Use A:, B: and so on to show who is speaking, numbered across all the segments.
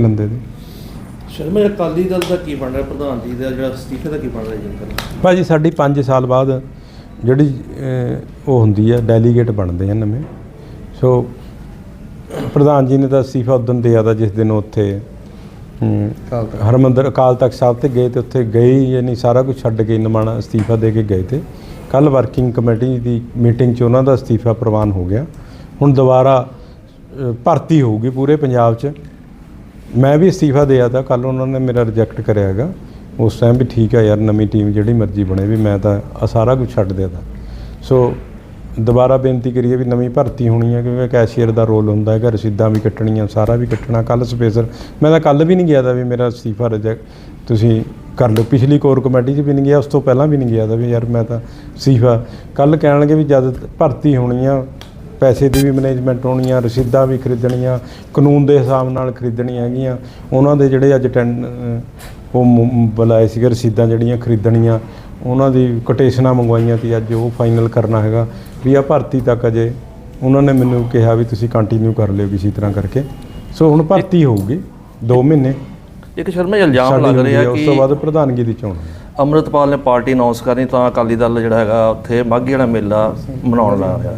A: ਲੰਦੇ ਦੇ
B: ਸ਼ਰਮਾ ਅਕਾਲੀ ਦਲ ਦਾ ਕੀ ਬਣ ਰਿਹਾ? ਪ੍ਰਧਾਨ ਜੀ ਦਾ ਜਿਹੜਾ ਅਸਤੀਫੇ ਦਾ ਕੀ ਬਣ ਰਿਹਾ ਜੀ
A: ਭਾਜੀ ਸਾਡੀ 5 ਸਾਲ ਬਾਅਦ ਜਿਹੜੀ ਉਹ ਹੁੰਦੀ ਹੈ ਡੈਲੀਗੇਟ ਬਣਦੇ ਆ ਨਵੇਂ। ਸੋ ਪ੍ਰਧਾਨ ਜੀ ਨੇ ਤਾਂ ਅਸਤੀਫਾ ਉਦੋਂ ਦਿਆ ਤਾ ਜਿਸ ਦਿਨ ਉੱਥੇ ਹਰਿਮੰਦਰ ਅਕਾਲ ਤਖਤ ਸਾਹਿਬ ਤੇ ਗਏ ਤੇ ਉੱਥੇ ਗਏ ਯਾਨੀ ਸਾਰਾ ਕੁਝ ਛੱਡ ਕੇ ਨਿਮਾਣਾ ਅਸਤੀਫਾ ਦੇ ਕੇ ਗਏ ਤੇ। ਕੱਲ ਵਰਕਿੰਗ ਕਮੇਟੀ ਦੀ ਮੀਟਿੰਗ 'ਚ ਉਹਨਾਂ ਦਾ ਅਸਤੀਫਾ ਪ੍ਰਵਾਨ ਹੋ ਗਿਆ। ਹੁਣ ਦੁਬਾਰਾ ਭਰਤੀ ਹੋਊਗੀ ਪੂਰੇ ਪੰਜਾਬ 'ਚ। ਮੈਂ ਵੀ ਅਸਤੀਫਾ ਦਿਆ ਤਾਂ ਕੱਲ ਉਹਨਾਂ ਨੇ ਮੇਰਾ ਰਿਜੈਕਟ ਕਰਿਆ ਹੈਗਾ। ਉਸ ਟਾਈਮ ਵੀ ਠੀਕ ਹੈ ਯਾਰ, ਨਵੀਂ ਟੀਮ ਜਿਹੜੀ ਮਰਜ਼ੀ ਬਣੇ ਵੀ ਮੈਂ ਤਾਂ ਆਹ ਸਾਰਾ ਕੁਝ ਛੱਡ ਦਿਆ ਤਾਂ। ਸੋ ਦੁਬਾਰਾ ਬੇਨਤੀ ਕਰੀਏ ਵੀ ਨਵੀਂ ਭਰਤੀ ਹੋਣੀ ਹੈ ਕਿਉਂਕਿ ਕੈਸ਼ੀਅਰ ਦਾ ਰੋਲ ਹੁੰਦਾ ਹੈਗਾ, ਰਸੀਦਾਂ ਵੀ ਕੱਟਣੀਆਂ, ਸਾਰਾ ਵੀ ਕੱਟਣਾ। ਕੱਲ ਸਪੇਸਰ ਮੈਂ ਤਾਂ ਕੱਲ ਵੀ ਨਹੀਂ ਗਿਆ ਤਾਂ ਵੀ ਮੇਰਾ ਅਸਤੀਫਾ ਰਿਜੈਕਟ ਤੁਸੀਂ ਕਰ ਲਓ। ਪਿਛਲੀ ਕੋਰ ਕਮੇਟੀ 'ਚ ਵੀ ਨਹੀਂ ਗਿਆ, ਉਸ ਤੋਂ ਪਹਿਲਾਂ ਵੀ ਨਹੀਂ ਗਿਆ ਤਾਂ ਵੀ ਯਾਰ ਮੈਂ ਤਾਂ ਅਸਤੀਫਾ। ਕੱਲ ਕਹਿਣਗੇ ਵੀ ਜਦ ਭਰਤੀ ਹੋਣੀ ਆ ਪੈਸੇ ਦੀ ਵੀ ਮੈਨੇਜਮੈਂਟ ਹੋਣੀ ਆ ਰਸੀਦਾਂ ਵੀ ਖਰੀਦਣੀਆਂ ਕਾਨੂੰਨ ਦੇ ਹਿਸਾਬ ਨਾਲ ਖਰੀਦਣੀਆਂ ਹੈਗੀਆਂ। ਉਹਨਾਂ ਦੇ ਜਿਹੜੇ ਅੱਜ ਟੈਂਡ ਉਹ ਬੁਲਾਏ ਸੀਗੇ ਰਸੀਦਾਂ ਜਿਹੜੀਆਂ ਖਰੀਦਣੀਆਂ ਉਹਨਾਂ ਦੀ ਕੋਟੇਸ਼ਨਾਂ ਮੰਗਵਾਈਆਂ ਤੇ ਅੱਜ ਉਹ ਫਾਈਨਲ ਕਰਨਾ ਹੈਗਾ। ਵੀ ਆ ਭਰਤੀ ਤੱਕ ਅਜੇ ਉਹਨਾਂ ਨੇ ਮੈਨੂੰ ਕਿਹਾ ਵੀ ਤੁਸੀਂ ਕੰਟੀਨਿਊ ਕਰ ਲਿਓ ਕਿਸੇ ਤਰ੍ਹਾਂ ਕਰਕੇ। ਸੋ ਹੁਣ ਭਰਤੀ ਹੋਊਗੀ 2 ਮਹੀਨੇ।
B: ਇੱਕ ਸ਼ਰਮਾ ਇਲਜ਼ਾਮ ਲੱਗ ਰਿਹਾ
A: ਆ, ਉਸ
B: ਕਿ
A: ਤੋਂ ਬਾਅਦ ਪ੍ਰਧਾਨਗੀ ਦੀ ਚੋਣ
B: ਅੰਮ੍ਰਿਤਪਾਲ ਨੇ ਪਾਰਟੀ ਅਨਾਉਂਸ ਕਰਨੀ ਤਾਂ ਅਕਾਲੀ ਦਲ ਜਿਹੜਾ ਹੈਗਾ ਉੱਥੇ ਮਾਘੀ ਵਾਲਾ ਮੇਲਾ ਮਨਾਉਣ ਲੱਗ ਰਿਹਾ।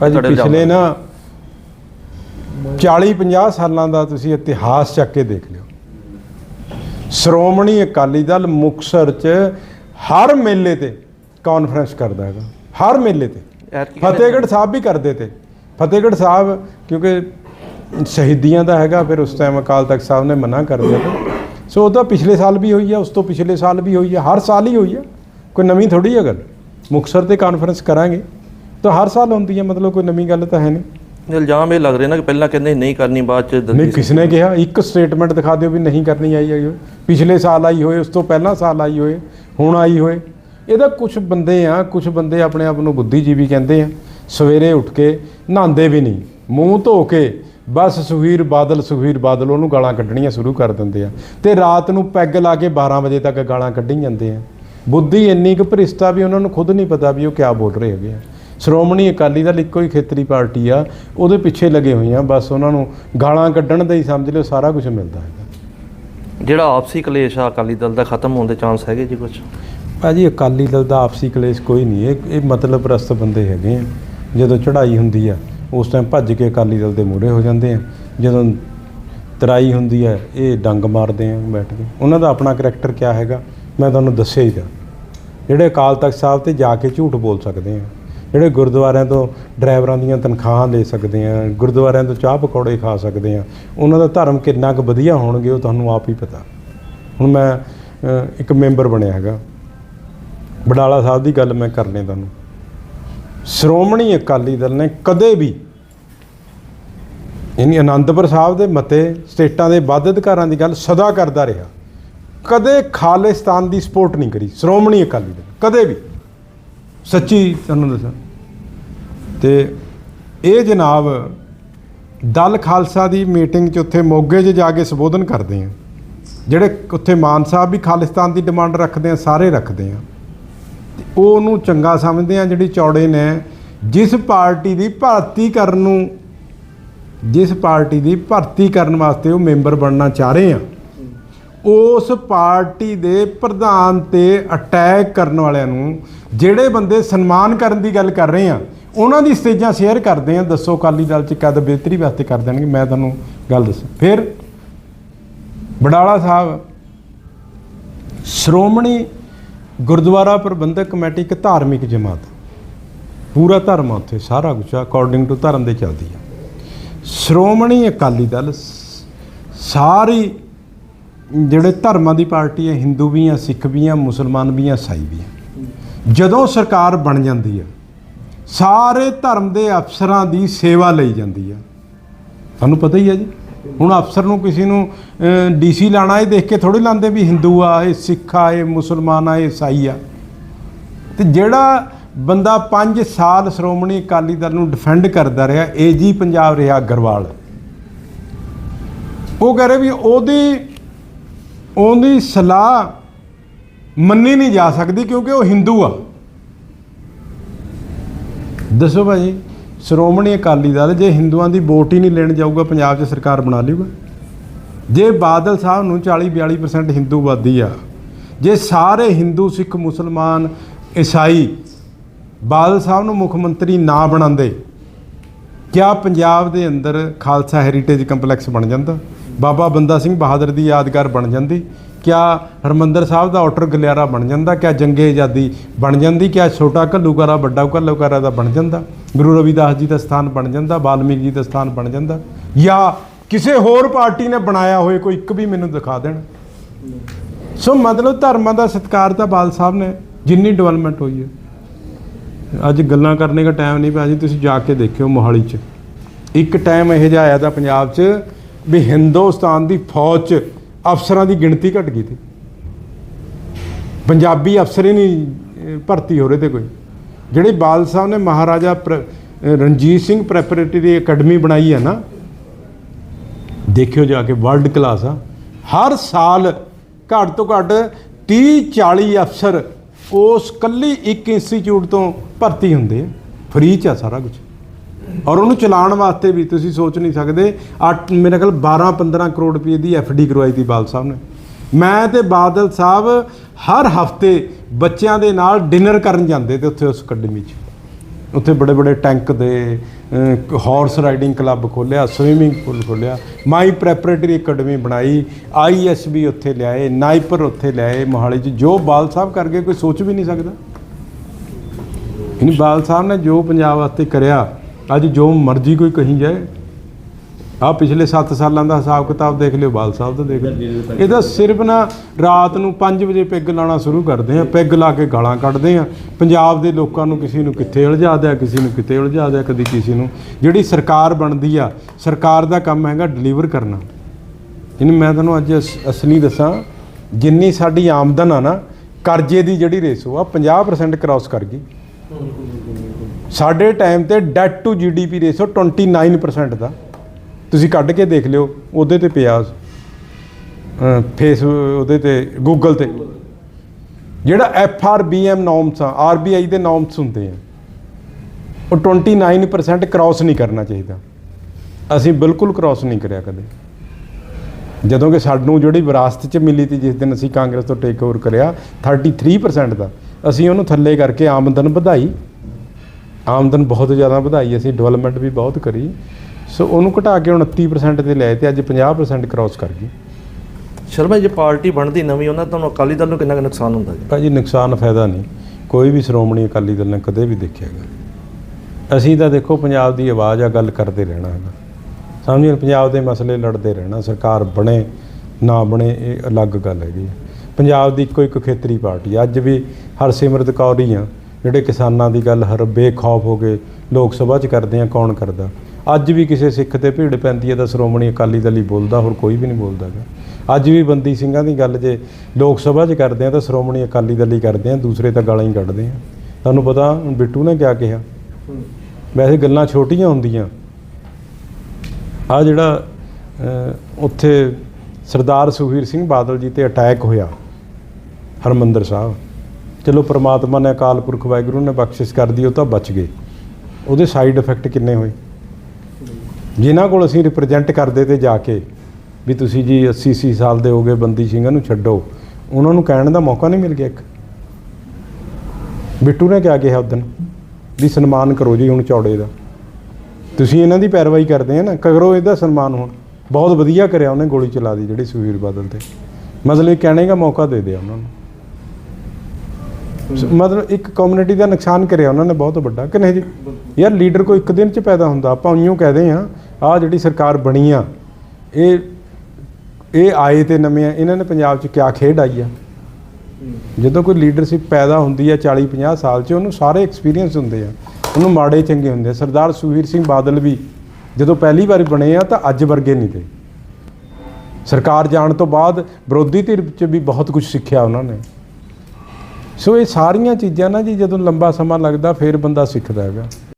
A: ਭਾਜੀ
B: ਤੁਹਾਡੇ
A: ਪਿਛਲੇ ਨਾ 40 50 ਸਾਲਾਂ ਦਾ ਤੁਸੀਂ ਇਤਿਹਾਸ ਚੱਕ ਕੇ ਦੇਖ ਲਿਓ। ਸ਼੍ਰੋਮਣੀ ਅਕਾਲੀ ਦਲ ਮੁਕਤਸਰ 'ਚ ਹਰ ਮੇਲੇ ਤੇ ਕਾਨਫਰੰਸ ਕਰਦਾ ਹੈਗਾ। ਹਰ ਮੇਲੇ ਤੇ। ਫਤਿਹਗੜ੍ਹ ਸਾਹਿਬ ਵੀ ਕਰਦੇ ਤੇ। ਫਤਿਹਗੜ੍ਹ ਸਾਹਿਬ ਕਿਉਂਕਿ ਸ਼ਹੀਦੀਆਂ ਦਾ ਹੈਗਾ ਫਿਰ ਉਸ ਟਾਈਮ ਅਕਾਲ ਤਖਤ ਸਾਹਿਬ ਨੇ ਮਨਾ ਕਰ ਦਿੱਤਾ। ਸੋ ਉਹ ਤਾਂ ਪਿਛਲੇ ਸਾਲ ਵੀ ਹੋਈ ਆ ਉਸ ਤੋਂ ਪਿਛਲੇ ਸਾਲ ਵੀ ਹੋਈ ਆ ਹਰ ਸਾਲ ਹੀ ਹੋਈ ਆ। ਕੋਈ ਨਵੀਂ ਥੋੜੀ ਹੈ ਗੱਲ। ਮੁਕਤਸਰ ਤੇ ਕਾਨਫਰੰਸ ਕਰਾਂਗੇ। ਤਾਂ ਹਰ ਸਾਲ ਹੁੰਦੀ ਹੈ ਮਤਲਬ ਕੋਈ ਨਵੀਂ ਗੱਲ ਤਾਂ ਹੈ ਨਹੀਂ।
B: ਇਲਜ਼ਾਮ ਇਹ ਲੱਗ ਰਿਹਾ ਨਾ ਕਿ ਪਹਿਲਾਂ ਕਹਿੰਦੇ ਨਹੀਂ ਕਰਨੀ ਬਾਅਦ ਚ
A: ਨਹੀਂ
B: ਦਲਜੀਤ
A: ਕਿਸ ਨੇ ਕਿਹਾ ਇੱਕ ਸਟੇਟਮੈਂਟ ਦਿਖਾ ਦਿਓ ਵੀ ਨਹੀਂ ਕਰਨੀ ਆਈ ਹੋਏ ਪਿਛਲੇ ਸਾਲ ਆਈ ਹੋਏ ਉਸ ਤੋਂ ਪਹਿਲਾਂ ਸਾਲ ਆਈ ਹੋਏ ਹੁਣ ਆਈ ਹੋਏ। ਇਹਦਾ ਕੁਝ ਬੰਦੇ ਆ ਕੁਝ ਬੰਦੇ ਆਪਣੇ ਆਪ ਨੂੰ ਬੁੱਧੀਜੀਵੀ ਕਹਿੰਦੇ ਆ। ਸਵੇਰੇ ਉੱਠ ਕੇ ਨਹਾਉਂਦੇ ਵੀ ਨਹੀਂ। ਮੂੰਹ ਧੋ ਕੇ ਬਸ ਸੁਖਵੀਰ ਬਾਦਲ ਸੁਖਵੀਰ ਬਾਦਲ ਉਹਨੂੰ ਗਾਲਾਂ ਕੱਢਣੀਆਂ ਸ਼ੁਰੂ ਕਰ ਦਿੰਦੇ ਆ। ਤੇ ਰਾਤ ਨੂੰ ਪੈਗ ਲਾ ਕੇ 12 ਵਜੇ ਤੱਕ ਗਾਲਾਂ ਕੱਢੀ ਜਾਂਦੇ ਆ। ਬੁੱਧੀ ਇੰਨੀ ਕੁ ਭ੍ਰਿਸ਼ਟਾ ਵੀ ਉਹਨਾਂ ਨੂੰ ਖੁਦ ਨਹੀਂ ਪਤਾ ਵੀ ਉਹ ਕਿਆ ਬੋਲ ਰਹੇ ਹੈਗੇ ਆ। ਸ਼੍ਰੋਮਣੀ ਅਕਾਲੀ ਦਲ ਇੱਕੋ ਹੀ ਖੇਤਰੀ ਪਾਰਟੀ ਆ ਉਹਦੇ ਪਿੱਛੇ ਲੱਗੇ ਹੋਏ ਆ ਬਸ ਉਹਨਾਂ ਨੂੰ ਗਾਲਾਂ ਕੱਢਣ ਦਾ ਹੀ ਸਮਝ ਲਿਓ ਸਾਰਾ ਕੁਝ ਮਿਲਦਾ ਹੈਗਾ।
B: ਜਿਹੜਾ ਆਪਸੀ ਕਲੇਸ਼ ਆ ਅਕਾਲੀ ਦਲ ਦਾ ਖਤਮ ਹੋਣ ਦੇ ਚਾਂਸ ਹੈਗੇ ਜੀ ਕੁਝ
A: ਭਾਜੀ ਅਕਾਲੀ ਦਲ ਦਾ ਆਪਸੀ ਕਲੇਸ਼ ਕੋਈ ਨਹੀਂ ਇਹ ਇਹ ਮਤਲਬ ਪ੍ਰਸਤ ਬੰਦੇ ਹੈਗੇ ਆ। ਜਦੋਂ ਚੜ੍ਹਾਈ ਹੁੰਦੀ ਆ ਉਸ ਟਾਈਮ ਭੱਜ ਕੇ ਅਕਾਲੀ ਦਲ ਦੇ ਮੂਹਰੇ ਹੋ ਜਾਂਦੇ ਆ। ਜਦੋਂ ਤਰਾਈ ਹੁੰਦੀ ਹੈ ਇਹ ਡੰਗ ਮਾਰਦੇ ਆ ਬੈਠ ਕੇ। ਉਹਨਾਂ ਦਾ ਆਪਣਾ ਕਰੈਕਟਰ ਕਿਆ ਹੈਗਾ ਮੈਂ ਤੁਹਾਨੂੰ ਦੱਸਿਆ ਹੀ ਤਾਂ। ਜਿਹੜੇ ਅਕਾਲ ਤਖਤ ਸਾਹਿਬ ਤੇ ਜਾ ਕੇ ਝੂਠ ਬੋਲ ਸਕਦੇ ਆ। ਜਿਹੜੇ ਗੁਰਦੁਆਰਿਆਂ ਤੋਂ ਡਰਾਈਵਰਾਂ ਦੀਆਂ ਤਨਖਾਹਾਂ ਲੈ ਸਕਦੇ ਆ ਗੁਰਦੁਆਰਿਆਂ ਤੋਂ ਚਾਹ ਪਕੌੜੇ ਖਾ ਸਕਦੇ ਆ ਉਹਨਾਂ ਦਾ ਧਰਮ ਕਿੰਨਾ ਕੁ ਵਧੀਆ ਹੋਣਗੇ ਉਹ ਤੁਹਾਨੂੰ ਆਪ ਹੀ ਪਤਾ। ਹੁਣ ਮੈਂ ਇੱਕ ਮੈਂਬਰ ਬਣਿਆ ਹੈਗਾ। ਬਡਾਲਾ ਸਾਹਿਬ ਦੀ ਗੱਲ ਮੈਂ ਕਰਨੇ ਤੁਹਾਨੂੰ। ਸ਼੍ਰੋਮਣੀ ਅਕਾਲੀ ਦਲ ਨੇ ਕਦੇ ਵੀ ਯਾਨੀ ਆਨੰਦਪੁਰ ਸਾਹਿਬ ਦੇ ਮਤੇ ਸਟੇਟਾਂ ਦੇ ਵੱਧ ਅਧਿਕਾਰਾਂ ਦੀ ਗੱਲ ਸਦਾ ਕਰਦਾ ਰਿਹਾ। ਕਦੇ ਖਾਲਿਸਤਾਨ ਦੀ ਸਪੋਰਟ ਨਹੀਂ ਕਰੀ ਸ਼੍ਰੋਮਣੀ ਅਕਾਲੀ ਦਲ, ਕਦੇ ਵੀ। ਸੱਚੀ ਤੁਹਾਨੂੰ ਦੱਸਾਂ। ਤੇ ਇਹ ਜਨਾਬ ਦਲ ਖਾਲਸਾ ਦੀ ਮੀਟਿੰਗ 'ਚ ਉੱਥੇ ਮੋਗੇ 'ਚ ਜਾ ਕੇ ਸੰਬੋਧਨ ਕਰਦੇ ਆ। ਜਿਹੜੇ ਉੱਥੇ ਮਾਨ ਸਾਹਿਬ ਵੀ ਖਾਲਿਸਤਾਨ ਦੀ ਡਿਮਾਂਡ ਰੱਖਦੇ ਆ, ਸਾਰੇ ਰੱਖਦੇ ਆ। ਤੇ ਉਹ ਉਹਨੂੰ ਚੰਗਾ ਸਮਝਦੇ ਆ ਜਿਹੜੀ ਚੌੜੇ ਨੇ, ਜਿਸ ਪਾਰਟੀ ਦੀ ਭਰਤੀ ਕਰਨ ਨੂੰ, ਜਿਸ ਪਾਰਟੀ ਦੀ ਭਰਤੀ ਕਰਨ ਵਾਸਤੇ ਉਹ ਮੈਂਬਰ ਬਣਨਾ ਚਾਹ ਰਹੇ ਆ। ਉਸ ਪਾਰਟੀ ਦੇ ਪ੍ਰਧਾਨ ਤੇ ਅਟੈਕ ਕਰਨ ਵਾਲਿਆਂ ਨੂੰ ਜਿਹੜੇ ਬੰਦੇ ਸਨਮਾਨ ਕਰਨ ਦੀ ਗੱਲ ਕਰ ਰਹੇ ਆ, ਉਹਨਾਂ ਦੀ ਸਟੇਜਾਂ ਸ਼ੇਅਰ ਕਰਦੇ ਆ, ਦੱਸੋ ਅਕਾਲੀ ਦਲ ਚ ਕਦ ਬਿਹਤਰੀ ਵਾਸਤੇ ਕਰ ਦੇਣਗੇ, ਮੈਂ ਤੁਹਾਨੂੰ ਗੱਲ ਦੱਸਾਂ। ਫਿਰ ਬਡਾਲਾ ਸਾਹਿਬ, ਸ਼੍ਰੋਮਣੀ ਗੁਰਦੁਆਰਾ ਪ੍ਰਬੰਧਕ ਕਮੇਟੀ ਇੱਕ ਧਾਰਮਿਕ ਜਮਾਤ, ਪੂਰਾ ਧਰਮ ਆ ਉੱਥੇ, ਸਾਰਾ ਕੁਝ ਅਕੋਰਡਿੰਗ ਟੂ ਧਰਮ ਦੇ ਚੱਲਦੀ ਆ। ਸ਼੍ਰੋਮਣੀ ਅਕਾਲੀ ਦਲ ਸਾਰੀ ਜਿਹੜੇ ਧਰਮਾਂ ਦੀ ਪਾਰਟੀ ਹੈ, ਹਿੰਦੂ ਵੀ ਆ ਸਿੱਖ ਵੀ ਆ ਮੁਸਲਮਾਨ ਵੀ ਆ ਈਸਾਈ ਵੀ ਆ ਜਦੋਂ ਸਰਕਾਰ ਬਣ ਜਾਂਦੀ ਆ ਸਾਰੇ ਧਰਮ ਦੇ ਅਫਸਰਾਂ ਦੀ ਸੇਵਾ ਲਈ ਜਾਂਦੀ ਆ ਤੁਹਾਨੂੰ ਪਤਾ ਹੀ ਆ ਜੀ। ਹੁਣ ਅਫਸਰ ਨੂੰ ਕਿਸੇ ਨੂੰ ਡੀਸੀ ਲਾਣਾ ਇਹ ਦੇਖ ਕੇ ਥੋੜੀ ਲਾਉਂਦੇ ਵੀ ਹਿੰਦੂ ਆ, ਇਹ ਸਿੱਖ ਆ, ਇਹ ਮੁਸਲਮਾਨ ਆ, ਇਹ ਈਸਾਈ ਆ। ਤੇ ਜਿਹੜਾ ਬੰਦਾ 5 ਸਾਲ ਸ਼੍ਰੋਮਣੀ ਅਕਾਲੀ ਦਲ ਨੂੰ ਡਿਫੈਂਡ ਕਰਦਾ ਰਿਹਾ ਏਜੀ ਪੰਜਾਬ ਰਿਹਾ ਅਗਰਵਾਲ। ਉਹ ਕਹ ਰਿਹਾ ਵੀ ਉਹਦੀ ਉਹਦੀ ਸਲਾਹ ਮੰਨੀ ਨਹੀਂ ਜਾ ਸਕਦੀ ਕਿਉਂਕਿ ਉਹ ਹਿੰਦੂ ਆ। ਦੱਸੋ ਭਾਜੀ ਸ਼੍ਰੋਮਣੀ ਅਕਾਲੀ ਦਲ ਜੇ ਹਿੰਦੂਆਂ ਦੀ ਵੋਟ ਹੀ ਨਹੀਂ ਲੈਣ ਜਾਊਗਾ, ਪੰਜਾਬ 'ਚ ਸਰਕਾਰ ਬਣਾ ਲਊਗਾ। ਜੇ ਬਾਦਲ ਸਾਹਿਬ ਨੂੰ 40 42% ਹਿੰਦੂਵਾਦੀ ਆ, ਜੇ ਸਾਰੇ ਹਿੰਦੂ ਸਿੱਖ ਮੁਸਲਮਾਨ ਈਸਾਈ ਬਾਦਲ ਸਾਹਿਬ ਨੂੰ ਮੁੱਖ ਮੰਤਰੀ ਨਾ ਬਣਾਉਂਦੇ, ਕਿਆ ਪੰਜਾਬ ਦੇ ਅੰਦਰ ਖਾਲਸਾ ਹੈਰੀਟੇਜ ਕੰਪਲੈਕਸ ਬਣ ਜਾਂਦਾ? ਬਾਬਾ ਬੰਦਾ ਸਿੰਘ ਬਹਾਦਰ ਦੀ ਯਾਦਗਾਰ ਬਣ ਜਾਂਦੀ। ਕਿਆ ਹਰਮੰਦਰ ਸਾਹਿਬ ਦਾ ਆਊਟਰ ਗਲਿਆਰਾ ਬਣ ਜਾਂਦਾ, ਕਿਆ ਜੰਗੇ ਆਜ਼ਾਦੀ ਬਣ ਜਾਂਦੀ, ਕਿਆ ਛੋਟਾ ਘੱਲੂਕਾਰਾ ਵੱਡਾ ਘੱਲੂਕਾਰਾ ਦਾ ਬਣ ਜਾਂਦਾ। ਗੁਰੂ ਰਵਿਦਾਸ ਜੀ ਦਾ ਸਥਾਨ ਬਣ ਜਾਂਦਾ, ਵਾਲਮੀਕ ਜੀ ਦਾ ਸਥਾਨ ਬਣ ਜਾਂਦਾ। ਜਾਂ ਕਿਸੇ ਹੋਰ ਪਾਰਟੀ ਨੇ ਬਣਾਇਆ ਹੋਏ ਕੋਈ ਇੱਕ ਵੀ ਮੈਨੂੰ ਦਿਖਾ ਦੇਣ। ਸੋ ਮਤਲਬ ਧਰਮਾਂ ਦਾ ਸਤਿਕਾਰ ਤਾਂ ਬਾਲ ਸਾਹਿਬ ਨੇ, ਜਿੰਨੀ ਡਿਵੈਲਪਮੈਂਟ ਹੋਈ ਹੈ। ਅੱਜ ਗੱਲਾਂ ਕਰਨੇ ਦਾ ਟਾਈਮ ਨਹੀਂ ਪਿਆ ਜੀ, ਤੁਸੀਂ ਜਾ ਕੇ ਦੇਖਿਓ ਮੋਹਾਲੀ 'ਚ। ਇੱਕ ਟਾਈਮ ਇਹ ਜਿਹਾ ਆਇਆ ਤਾਂ ਪੰਜਾਬ 'ਚ ਵੀ ਹਿੰਦੁਸਤਾਨ ਦੀ ਫੌਜ 'ਚ ਅਫਸਰਾਂ ਦੀ ਗਿਣਤੀ ਘਟ ਗਈ ਸੀ। ਪੰਜਾਬੀ ਅਫਸਰ ਹੀ ਨਹੀਂ ਭਰਤੀ ਹੋ ਰਹੇ ਤੇ ਕੋਈ। ਜਿਹੜੇ ਬਾਲ ਸਾਹਿਬ ਨੇ ਮਹਾਰਾਜਾ ਪ੍ਰ- ਰਣਜੀਤ ਸਿੰਘ ਪ੍ਰੈਪਰੇਟਰੀ ਅਕੈਡਮੀ ਬਣਾਈ ਹੈ ਨਾ, ਦੇਖਿਓ ਜਾ ਕੇ ਵਰਲਡ ਕਲਾਸ ਆ। ਹਰ ਸਾਲ ਘੱਟ ਤੋਂ ਘੱਟ 30 40 ਅਫਸਰ ਉਸ ਕੱਲੀ ਇੱਕ ਇੰਸਟੀਚਿਊਟ ਤੋਂ ਭਰਤੀ ਹੁੰਦੇ ਆ। ਫ੍ਰੀ ਚ ਆ ਸਾਰਾ ਕੁਝ ਔਰ ਉਹਨੂੰ ਚਲਾਉਣ ਵਾਸਤੇ ਵੀ ਤੁਸੀਂ ਸੋਚ ਨਹੀਂ ਸਕਦੇ। ਅੱਠ, ਮੇਰੇ ਖਿਆਲ 12 15 ਕਰੋੜ ਰੁਪਏ ਦੀ ਡੀ ਕਰਵਾਈ ਤੀ ਬਾਲ ਸਾਹਿਬ ਨੇ। ਮੈਂ ਤੇ ਬਾਦਲ ਸਾਹਿਬ ਹਰ ਹਫ਼ਤੇ ਬੱਚਿਆਂ ਦੇ ਨਾਲ ਡਿਨਰ ਕਰਨ ਜਾਂਦੇ ਤੇ ਉੱਥੇ ਉਸ ਅਕੈਡਮੀ 'ਚ। ਉੱਥੇ ਬੜੇ ਬੜੇ ਟੈਂਕ ਦੇ ਹਾਰਸ ਰਾਈਡਿੰਗ ਕਲੱਬ ਖੋਲਿਆ ਸਵਿਮਿੰਗ ਪੂਲ ਖੋਲਿਆ ਮਾਈ ਪ੍ਰੈਪਰੇਟਰੀ ਅਕੈਡਮੀ ਬਣਾਈ ਆਈਐਸਬੀ ਉੱਥੇ ਲਿਆਏ ਨਾਈਪਰ ਉੱਥੇ ਲਿਆਏ ਮੋਹਾਲੀ 'ਚ। ਜੋ ਬਾਲ ਸਾਹਿਬ ਕਰ ਗਏ, ਕੋਈ ਸੋਚ ਵੀ ਨਹੀਂ ਸਕਦਾ। ਇਨ ਬਾਲ ਸਾਹਿਬ ਨੇ ਜੋ ਪੰਜਾਬ ਵਾਸਤੇ ਕਰਿਆ ਅੱਜ ਜੋ ਮਰਜ਼ੀ ਕੋਈ ਕਹੀ ਜਾਏ ਆ ਪਿਛਲੇ 7 ਸਾਲਾਂ ਦਾ ਹਿਸਾਬ ਕਿਤਾਬ ਦੇਖ ਲਿਓ, ਬਾਲ ਸਾਹਿਬ ਦਾ ਦੇਖ ਲਿਓ। ਇਹਦਾ ਸਿਰਫ ਨਾ ਰਾਤ ਨੂੰ 5 ਵਜੇ ਪੈਗ ਲਾਣਾ ਸ਼ੁਰੂ ਕਰਦੇ ਆ, ਪੈਗ ਲਾ ਕੇ ਗਾਲਾਂ ਕੱਢਦੇ ਆ। ਪੰਜਾਬ ਦੇ ਲੋਕਾਂ ਨੂੰ ਕਿਸੇ ਨੂੰ ਕਿੱਥੇ ਉਲਝਾ ਦਿਆ, ਕਿਸੇ ਨੂੰ ਕਿਤੇ ਉਲਝਾ ਦਿਆ, ਕਦੀ ਕਿਸੇ ਨੂੰ। ਜਿਹੜੀ ਸਰਕਾਰ ਬਣਦੀ ਆ, ਸਰਕਾਰ ਦਾ ਕੰਮ ਹੈਗਾ ਡਿਲੀਵਰ ਕਰਨਾ। ਇਹਨੂੰ ਮੈਂ ਤੁਹਾਨੂੰ ਅੱਜ ਅਸ- ਅਸਲੀ ਦੱਸਾਂ, ਜਿੰਨੀ ਸਾਡੀ ਆਮਦਨ ਆ ਨਾ, ਕਰਜ਼ੇ ਦੀ ਜਿਹੜੀ ਰੇਸੋ ਆ 50% ਕ੍ਰਾਸ ਕਰ ਗਈ। ਸਾਡੇ ਟਾਈਮ ਤੇ ਡੈਟ ਟੂ ਜੀਡੀਪੀ ਰੇਸ਼ੋ 29% ਦਾ। ਤੁਸੀਂ ਕੱਢ ਕੇ ਦੇਖ ਲਿਓ, ਉਹਦੇ ਤੇ ਪਿਆ ਫੇਸ ਉਹਦੇ ਤੇ ਗੂਗਲ ਤੇ। ਜਿਹੜਾ F R B M norms ਆ ਆਰ ਬੀ ਆਈ ਦੇ ਨੋਰਮਸ ਹੁੰਦੇ ਆ, ਉਹ 29% ਕ੍ਰਾਸ ਨਹੀਂ ਕਰਨਾ ਚਾਹੀਦਾ। ਅਸੀਂ ਬਿਲਕੁਲ ਕ੍ਰਾਸ ਨਹੀਂ ਕਰਿਆ ਕਦੇ। ਜਦੋਂ ਕਿ ਸਾਨੂੰ ਜਿਹੜੀ ਵਿਰਾਸਤ ਚ ਮਿਲੀ ਤੀ, ਜਿਸ ਦਿਨ ਅਸੀਂ ਕਾਂਗਰਸ ਤੋਂ ਟੇਕ ਓਵਰ ਕਰਿਆ 33% ਦਾ। ਅਸੀਂ ਉਹਨੂੰ ਥੱਲੇ ਕਰਕੇ ਆਮਦਨ ਵਧਾਈ। ਆਮਦਨ ਬਹੁਤ ਜ਼ਿਆਦਾ ਵਧਾਈ ਅਸੀਂ ਡਿਵੈਲਪਮੈਂਟ ਵੀ ਬਹੁਤ ਕਰੀ। ਸੋ ਉਹਨੂੰ ਘਟਾ ਕੇ 29% ਤੇ ਲੈ ਤੇ ਅੱਜ 50% ਕ੍ਰਾਸ ਕਰ ਗਈ।
B: ਸ਼ਰਮਾ ਜੀ, ਪਾਰਟੀ ਬਣਦੀ ਨਵੀਂ ਉਹਨਾਂ ਤੁਹਾਨੂੰ ਅਕਾਲੀ ਦਲ ਨੂੰ ਕਿੰਨਾ ਕੁ ਨੁਕਸਾਨ ਹੁੰਦਾ ਜੀ?
A: ਭਾਜੀ ਨੁਕਸਾਨ ਫਾਇਦਾ ਨਹੀਂ। ਕੋਈ ਵੀ ਸ਼੍ਰੋਮਣੀ ਅਕਾਲੀ ਦਲ ਨੇ ਕਦੇ ਵੀ ਦੇਖਿਆਗਾ ਅਸੀਂ ਤਾਂ ਦੇਖੋ ਪੰਜਾਬ ਦੀ ਆਵਾਜ਼ ਆ ਗੱਲ ਕਰਦੇ ਰਹਿਣਾ ਹੈਗਾ। ਸਮਝਿਓ ਪੰਜਾਬ ਦੇ ਮਸਲੇ ਲੜਦੇ ਰਹਿਣਾ ਸਰਕਾਰ ਬਣੇ ਨਾ ਬਣੇ ਇਹ ਅਲੱਗ ਗੱਲ ਹੈਗੀ। ਪੰਜਾਬ ਦੀ ਇੱਕੋ ਇੱਕ ਖੇਤਰੀ ਪਾਰਟੀ। ਅੱਜ ਵੀ ਹਰਸਿਮਰਤ ਕੌਰ ਹੀ ਆ। ਜਿਹੜੇ ਕਿਸਾਨਾਂ ਦੀ ਗੱਲ ਹਰ ਬੇਖੌਫ ਹੋ ਕੇ ਲੋਕ ਸਭਾ 'ਚ ਕਰਦੇ ਆ, ਕੌਣ ਕਰਦਾ? ਅੱਜ ਵੀ ਕਿਸੇ ਸਿੱਖ ਤੇ ਭੀੜ ਪੈਂਦੀ ਹੈ ਤਾਂ ਸ਼੍ਰੋਮਣੀ ਅਕਾਲੀ ਦਲ ਹੀ ਬੋਲਦਾ, ਹੋਰ ਕੋਈ ਵੀ ਨਹੀਂ ਬੋਲਦਾ ਗਾ ਅੱਜ ਵੀ ਬੰਦੀ ਸਿੰਘਾਂ ਦੀ ਗੱਲ ਜੇ ਲੋਕ ਸਭਾ 'ਚ ਕਰਦੇ ਆ ਤਾਂ ਸ਼੍ਰੋਮਣੀ ਅਕਾਲੀ ਦਲ ਹੀ ਕਰਦੇ ਆ, ਦੂਸਰੇ ਤਾਂ ਗਾਲਾਂ ਹੀ ਕੱਢਦੇ ਆ। ਤੁਹਾਨੂੰ ਪਤਾ ਬਿੱਟੂ ਨੇ ਕਿਆ ਕਿਹਾ? ਵੈਸੇ ਗੱਲਾਂ ਛੋਟੀਆਂ ਹੁੰਦੀਆਂ। ਆ ਜਿਹੜਾ ਉੱਥੇ ਸਰਦਾਰ ਸੁਖਬੀਰ ਸਿੰਘ ਬਾਦਲ ਜੀ ਤੇ ਅਟੈਕ ਹੋਇਆ ਹਰਮੰਦਰ ਸਾਹਿਬ। ਚਲੋ ਪ੍ਰਮਾਤਮਾ ਨੇ ਅਕਾਲ ਪੁਰਖ ਵਾਹਿਗੁਰੂ ਨੇ ਬਖਸ਼ਿਸ਼ ਕਰ ਦੀ ਉਹ ਤਾਂ ਬਚ ਗਏ। ਉਹਦੇ ਸਾਈਡ ਇਫੈਕਟ ਕਿੰਨੇ ਹੋਏ? ਜਿਨ੍ਹਾਂ ਕੋਲ ਅਸੀਂ ਰਿਪਰੈਜ਼ੈਂਟ ਕਰਦੇ ਤੇ ਜਾ ਕੇ ਵੀ ਤੁਸੀਂ ਜੀ 80 80 ਸਾਲ ਦੇ ਹੋ ਗਏ ਬੰਦੀ ਸਿੰਘਾਂ ਨੂੰ ਛੱਡੋ, ਉਹਨਾਂ ਨੂੰ ਕਹਿਣ ਦਾ ਮੌਕਾ ਨਹੀਂ ਮਿਲ ਗਿਆ ਇੱਕ। ਬਿੱਟੂ ਨੇ ਕਿਹਾ ਕਿਹਾ ਉਦੋਂ ਵੀ ਸਨਮਾਨ ਕਰੋ ਜੀ ਹੁਣ ਚੌੜੇ ਦਾ। ਤੁਸੀਂ ਇਹਨਾਂ ਦੀ ਪੈਰਵਾਈ ਕਰਦੇ ਆ ਨਾ, ਕਰੋ ਇਹਦਾ ਸਨਮਾਨ ਹੁਣ। ਬਹੁਤ ਵਧੀਆ ਕਰਿਆ ਉਹਨੇ ਗੋਲੀ ਚਲਾ ਦੀ ਜਿਹੜੀ ਸੁਖਬੀਰ ਬਾਦਲ ਤੇ। ਮਤਲਬ ਇਹ ਕਹਿਣੇ ਦਾ ਮੌਕਾ ਦੇ ਦਿਆ ਉਹਨਾਂ ਨੂੰ। ਮਤਲਬ ਇੱਕ ਕਮਿਊਨਿਟੀ ਦਾ ਨੁਕਸਾਨ ਕਰਿਆ ਉਹਨਾਂ ਨੇ ਬਹੁਤ ਵੱਡਾ ਕਿ ਨਹੀਂ ਜੀ? ਯਾਰ ਲੀਡਰ ਕੋਈ ਇੱਕ ਦਿਨ ਚ ਪੈਦਾ ਹੁੰਦਾ ਆਪਾਂ ਉਈਓ ਕਹਦੇ ਆ ਆ ਜਿਹੜੀ ਸਰਕਾਰ ਬਣੀ ਆ ਇਹ ਇਹ ਆਏ ਤੇ ਨਵੇਂ ਆ ਇਹਨਾਂ ਨੇ ਪੰਜਾਬ ਚ ਕਿਆ ਖੇਡ ਆਈ ਆ? ਜਦੋਂ ਕੋਈ ਲੀਡਰਸ਼ਿਪ ਪੈਦਾ ਹੁੰਦੀ ਆ 40 50 ਸਾਲ ਚ ਉਹਨੂੰ ਸਾਰੇ ਐਕਸਪੀਰੀਅੰਸ ਹੁੰਦੇ ਆ ਉਹਨੂੰ ਮਾੜੇ ਚੰਗੇ ਹੁੰਦੇ ਆ। ਸਰਦਾਰ ਸੁਖਬੀਰ ਸਿੰਘ ਬਾਦਲ ਵੀ ਜਦੋਂ ਪਹਿਲੀ ਵਾਰ ਬਣੇ ਆ ਤਾਂ ਅੱਜ ਵਰਗੇ ਨਹੀਂ ਤੇ। ਸਰਕਾਰ ਜਾਣ ਤੋਂ ਬਾਅਦ ਵਿਰੋਧੀ ਧਿਰ ਚ ਵੀ ਬਹੁਤ ਕੁਝ ਸਿੱਖਿਆ ਉਹਨਾਂ ਨੇ। ਸੋ ਇਹ ਸਾਰੀਆਂ ਚੀਜ਼ਾਂ ਨਾ ਜੀ ਜਦੋਂ ਲੰਬਾ ਸਮਾਂ ਲੱਗਦਾ ਫਿਰ ਬੰਦਾ ਸਿੱਖਦਾ ਹੈਗਾ।